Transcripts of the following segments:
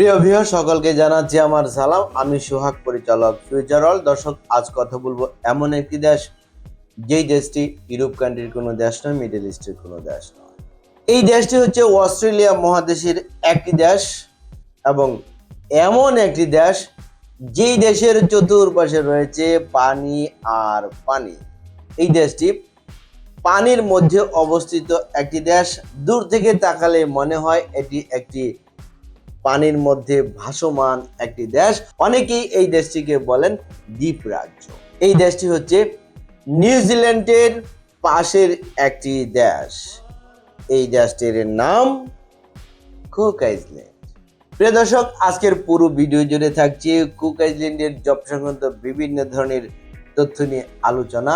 প্রিয় ভিউ সকলকে জানাচ্ছি আমার সালাম। আমি সোহাগ, পরিচালক ফিউচার অল দর্শক, আজ কথা বলব এমন একটি দেশ, যেই দেশটি ইউরোপ কান্ট্রির কোনো দেশ নয় মিডল ইস্টের কোনো দেশ নয়। এই দেশটি হচ্ছে অস্ট্রেলিয়া মহাদেশের একটি দেশ এবং এমন একটি দেশ, যেই দেশের চতুর্পাশে রয়েছে পানি আর পানি। এই দেশটি পানির মধ্যে অবস্থিত একটি দেশ। দূর থেকে তাকালে মনে হয় এটি একটি পানির মধ্যে ভাসমান একটি দেশ। অনেকেই এই দেশটিকে বলেন দ্বীপ রাজ্য এই দেশটি হচ্ছে নিউজিল্যান্ডের পাশের একটি দেশ। এই দেশটির নাম কুক আইল্যান্ড প্রিয় দর্শক, আজকের পুরো ভিডিও জুড়ে থাকছে কুক আইল্যান্ডের জব সংক্রান্ত বিভিন্ন ধরনের তথ্য নিয়ে আলোচনা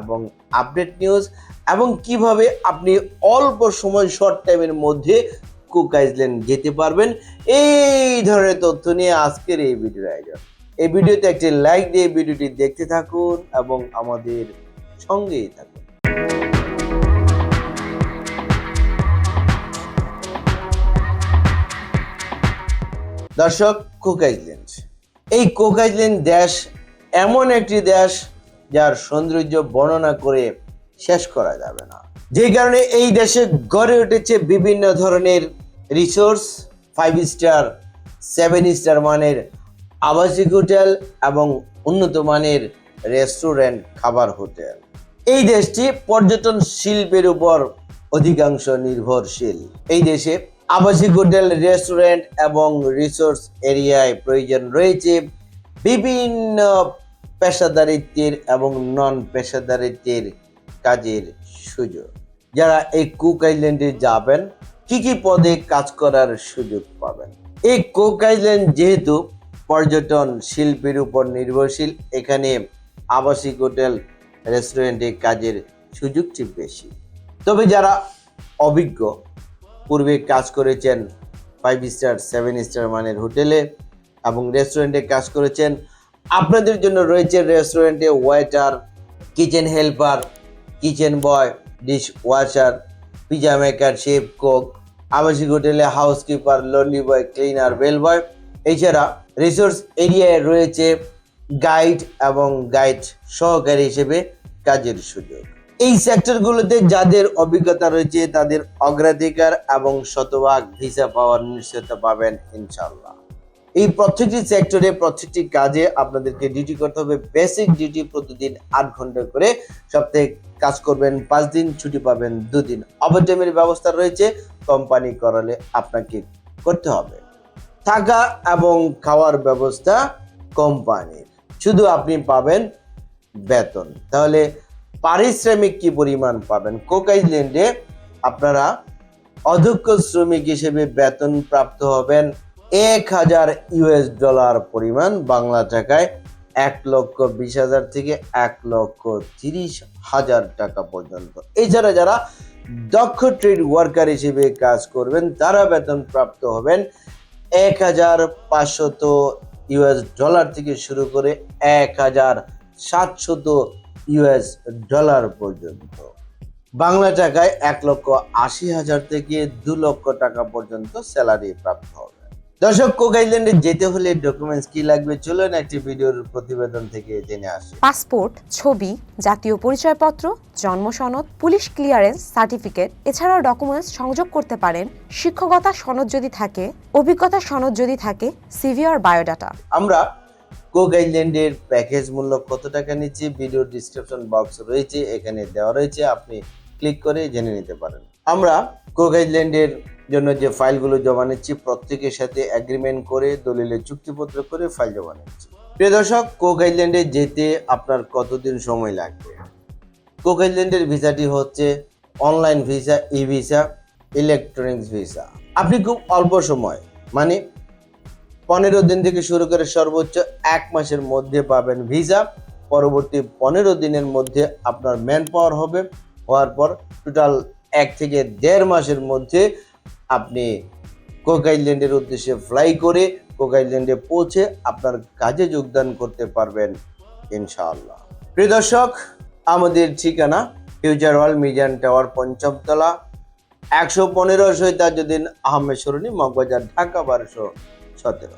এবং আপডেট নিউজ এবং কীভাবে আপনি অল্প সময়, শর্ট টাইমের মধ্যে কুক আইল্যান্ড যেতে পারবেন। এই ধরনের তথ্য নিয়ে আজকের এই ভিডিওর আয়োজন। এই ভিডিওতে একটি লাইক দিয়ে ভিডিওটি দেখতে থাকুন এবং আমাদের সঙ্গেই থাকুন। দর্শক, কুক এই কুক দেশ এমন একটি দেশ যার সৌন্দর্য বর্ণনা করে শেষ করা যাবে না। যে কারণে এই দেশে গড়ে উঠেছে বিভিন্ন ধরনের resorts five star seven star মানের আবাসিক হোটেল এবং উন্নত মানের রেস্টুরেন্ট খাবার হোটেল। এই দেশটি পর্যটন শিল্পের উপর অধিকাংশ নির্ভরশীল। এই দেশে আবাসিক হোটেল রেস্টুরেন্ট এবং রিসোর্স এরিয়ায় প্রয়োজন রয়েছে বিভিন্ন পেশাদারিত্বের এবং নন পেশাদারিত্বের কাজের সুযোগ। যারা এই কুক আইল্যান্ডে যাবেন কি কি পদে কাজ করার সুযোগ পাবেন? এই কোক আইল্যান্ড যেহেতু পর্যটন শিল্পের উপর নির্ভরশীল, এখানে আবাসিক হোটেল, রেস্টুরেন্টে কাজের সুযোগটি বেশি। তবে যারা অভিজ্ঞ, পূর্বে কাজ করেছেন ফাইভ স্টার সেভেন স্টার মানের হোটেলে এবং রেস্টুরেন্টে কাজ করেছেন, আপনাদের জন্য রয়েছে রেস্টুরেন্টে waiter kitchen helper kitchen boy dish washer pizza maker chef cook আবাসিক হোটেলে হাউসকিপার লন্ডি বয় ক্লিনার বয় এছাড়া রিসোর্স এরিয়ায় রয়েছে গাইড এবং গাইড সহকারী হিসেবে কাজের সুযোগ। এই সেক্টরগুলোতে যাদের অভিজ্ঞতা রয়েছে, তাদের অগ্রাধিকার এবং শতভাগ ভিসা পাওয়ার নিশ্চয়তা পাবেন ইনশাল্লাহ এই প্রত্যেকটি সেক্টরে প্রত্যেকটি কাজে আপনাদেরকে ডিউটি করতে হবে। বেসিক ডিউটি প্রতিদিন আট ঘণ্টা করে সপ্তাহে কাজ করবেন, পাঁচ দিন ছুটি পাবেন, দুদিন। ওভারটাইমের ব্যবস্থা রয়েছে কোম্পানি করালে আপনাকে করতে হবে। থাকা এবং খাওয়ার ব্যবস্থা কোম্পানির শুধু আপনি পাবেন বেতন। তাহলে পারিশ্রমিক কি পরিমাণ পাবেন? কোক আইল্যান্ডে আপনারা অধ্যক্ষ শ্রমিক হিসেবে বেতন প্রাপ্ত হবেন এক হাজার ইউএস ডলার পরিমাণ বাংলা টাকায় এক লক্ষ বিশ হাজার থেকে এক লক্ষ তিরিশ হাজার টাকা পর্যন্ত। এছাড়া যারা দক্ষ ট্রেড ওয়ার্কার হিসেবে কাজ করবেন, তারা বেতন প্রাপ্ত হবেন এক হাজার পাঁচশত ইউএস ডলার থেকে শুরু করে এক হাজার সাতশত ইউএস ডলার পর্যন্ত। বাংলা টাকায় এক লক্ষ আশি হাজার থেকে দু লক্ষ টাকা পর্যন্ত স্যালারি প্রাপ্ত হবে। দর্শক কোক আইল্যান্ডে যেতে হলে ডকুমেন্টস কি লাগবে? চলুন একটি ভিডিওর প্রতিবেদন থেকে জেনে আসি। পাসপোর্ট ছবি জাতীয় পরিচয়পত্র জন্ম সনদ পুলিশ ক্লিয়ারেন্স সার্টিফিকেট এছাড়াও ডকুমেন্টস সংযোগ করতে পারেন। শিক্ষকতা সনদ যদি থাকে অভিজ্ঞতা সনদ যদি থাকে সিভি আর বায়োডাটা আমরা কোক আইল্যান্ডের প্যাকেজ মূল্য কত টাকা নিচ্ছি? ভিডিও ডিসক্রিপশন বক্স রয়েছে এখানে দেওয়া রয়েছে আপনি ক্লিক করে জেনে নিতে পারেন। আমরা কোক আইল্যান্ডের জন্য যে ফাইলগুলো জমা নিচ্ছি, প্রত্যেকের সাথে অ্যাগ্রিমেন্ট করে দলিলে চুক্তিপত্র করে ফাইল জমা নিচ্ছি। প্রিয় দর্শক কোক আইল্যান্ডে যেতে আপনার কতদিন সময় লাগবে? কোক আইল্যান্ডের ভিসাটি হচ্ছে online visa e visa electronics visa আপনি খুব অল্প সময় মানে পনেরো দিন থেকে শুরু করে সর্বোচ্চ এক মাসের মধ্যে পাবেন ভিসা পরবর্তী পনেরো দিনের মধ্যে আপনার ম্যান পাওয়ার হবে। হওয়ার পর টোটাল এক থেকে দেড় মাসের মধ্যে আপনি কোক আইল্যান্ডের উদ্দেশ্যে ফ্লাই করে কোক আইল্যান্ডে পৌঁছে আপনার কাজে যোগদান করতে পারবেন, ইনশাআল্লাহ। প্রিয় দর্শক, আমাদের ঠিকানা ফিউচার ওয়াল মিজান টাওয়ার পঞ্চমতলা, একশো পনেরো সৈতাজুদ্দিন আহমেদ সরণি, মগবাজার, ঢাকা, বারোশো সতেরো।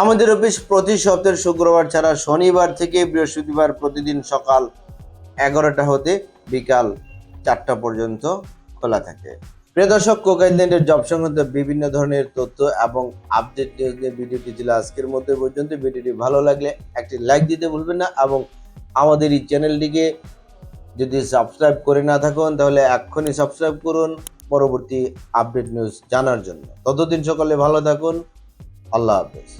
আমাদের অফিস প্রতি সপ্তাহের শুক্রবার ছাড়া শনিবার থেকে বৃহস্পতিবার প্রতিদিন সকাল এগারোটা হতে বিকাল চারটা পর্যন্ত। খোলা থাকে। প্রিয় দর্শক কোকাইল্যান্ডের জব সংক্রান্ত বিভিন্ন ধরনের তথ্য এবং আপডেট নিউজ নিয়ে ভিডিওটি ছিল আজকের মধ্যে পর্যন্ত। ভিডিওটি ভালো লাগলে একটি লাইক দিতে ভুলবেন না এবং আমাদের এই চ্যানেলটিকে যদি সাবস্ক্রাইব করে না থাকুন, তাহলে এক্ষুনি সাবস্ক্রাইব করুন পরবর্তী আপডেট নিউজ জানার জন্য। ততদিন সকালে ভালো থাকুন। আল্লাহ হাফেজ।